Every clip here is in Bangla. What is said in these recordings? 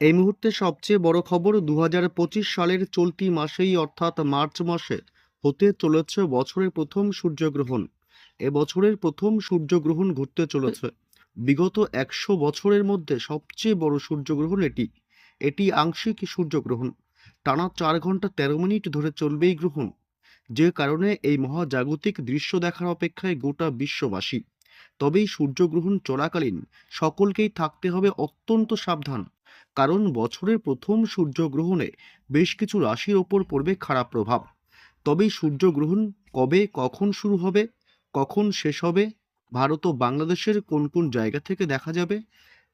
এই মুহূর্তে সবচেয়ে বড় খবর দু হাজার পঁচিশ সালের চলতি মাসেই, অর্থাৎ মার্চ মাসে, হতে চলেছে বছরের প্রথম সূর্যগ্রহণ। এ বছরের প্রথম সূর্যগ্রহণ ঘটতে চলেছে। বিগত একশো বছরের মধ্যে সবচেয়ে বড় সূর্যগ্রহণ এটি। এটি আংশিক সূর্যগ্রহণ। টানা চার ঘণ্টা তেরো মিনিট ধরে চলবে এই গ্রহণ। যে কারণে এই মহাজাগতিক দৃশ্য দেখার অপেক্ষায় গোটা বিশ্ববাসী। তবেই সূর্যগ্রহণ চলাকালীন সকলকেই থাকতে হবে অত্যন্ত সাবধান। কারণ বছরের প্রথম সূর্যগ্রহণে বেশ কিছু রাশির ওপর পড়বে খারাপ প্রভাব। তবে সূর্যগ্রহণ কবে, কখন শুরু হবে, কখন শেষ হবে, ভারত ও বাংলাদেশের কোন কোন জায়গা থেকে দেখা যাবে,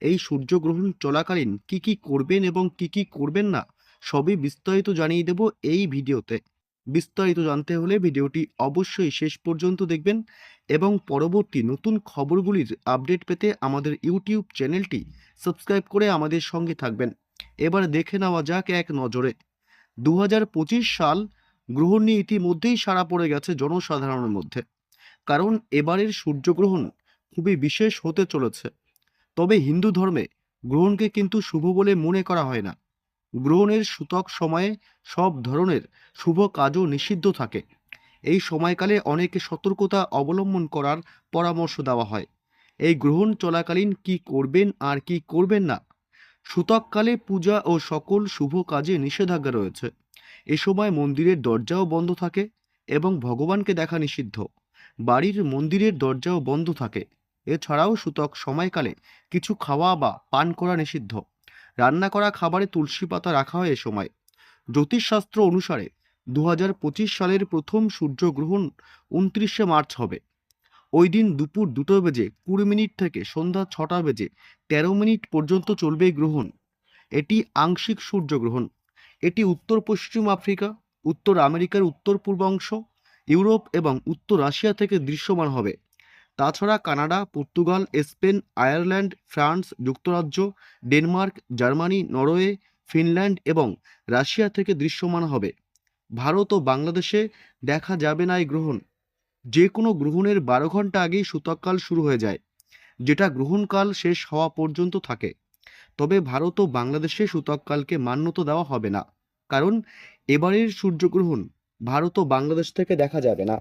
এই সূর্যগ্রহণ চলাকালীন কি কি করবেন এবং কি কি করবেন না, সবই বিস্তারিত জানিয়ে দেব এই ভিডিওতে। বিস্তারিত জানতে হলে ভিডিওটি অবশ্যই শেষ পর্যন্ত দেখবেন এবং পরবর্তী নতুন খবরগুলির আপডেট পেতে আমাদের ইউটিউব চ্যানেলটি সাবস্ক্রাইব করে আমাদের সঙ্গে থাকবেন। এবার দেখে নেওয়া যাক এক নজরে। দু হাজার পঁচিশ সাল গ্রহণ নিয়ে ইতিমধ্যেই সাড়া পড়ে গেছে জনসাধারণের মধ্যে। কারণ এবারের সূর্যগ্রহণ খুবই বিশেষ হতে চলেছে। তবে হিন্দু ধর্মে গ্রহণকে কিন্তু শুভ বলে মনে করা হয় না। গ্রহণের সূতক সময়ে সব ধরনের শুভ কাজও নিষিদ্ধ থাকে। এই সময়কালে অনেকে সতর্কতা অবলম্বন করার পরামর্শ দেওয়া হয়। এই গ্রহণ চলাকালীন কি করবেন আর কি করবেন না? সূতককালে পূজা ও সকল শুভ কাজে নিষেধাজ্ঞা রয়েছে। এ সময় মন্দিরের দরজাও বন্ধ থাকে এবং ভগবানকে দেখা নিষিদ্ধ। বাড়ির মন্দিরের দরজাও বন্ধ থাকে। এছাড়াও সূতক সময়কালে কিছু খাওয়া বা পান করা নিষিদ্ধ। রান্না করা খাবারে তুলসী পাতা রাখা হয় এ সময়। জ্যোতিষশাস্ত্র অনুসারে দু হাজার পঁচিশ সালের প্রথম সূর্যগ্রহণ উনত্রিশে মার্চ হবে। ওই দিন দুপুর দুটো বেজে কুড়ি মিনিট থেকে সন্ধ্যা ছটা বেজে তেরো মিনিট পর্যন্ত চলবে গ্রহণ। এটি আংশিক সূর্যগ্রহণ। এটি উত্তর পশ্চিম আফ্রিকা, উত্তর আমেরিকার উত্তর পূর্বাংশ, ইউরোপ এবং উত্তর রাশিয়া থেকে দৃশ্যমান হবে। তাছাড়া Canada, Portugal, Spain, Ireland, France, যুক্তরাজ্য, ডেনমার্ক, জার্মানি, নরওয়ে, ফিনল্যান্ড এবং রাশিয়া থেকে দৃশ্যমান হবে। ভারত ও বাংলাদেশে দেখা যাবে না এই গ্রহণ। যে কোনো গ্রহণের বারো ঘণ্টা আগেই সূতককাল শুরু হয়ে যায়, যেটা গ্রহণকাল শেষ হওয়া পর্যন্ত থাকে। তবে ভারত ও বাংলাদেশে সূতককালকে মান্যতা দেওয়া হবে না, কারণ এবারের সূর্যগ্রহণ ভারত ও বাংলাদেশ থেকে দেখা যাবে না।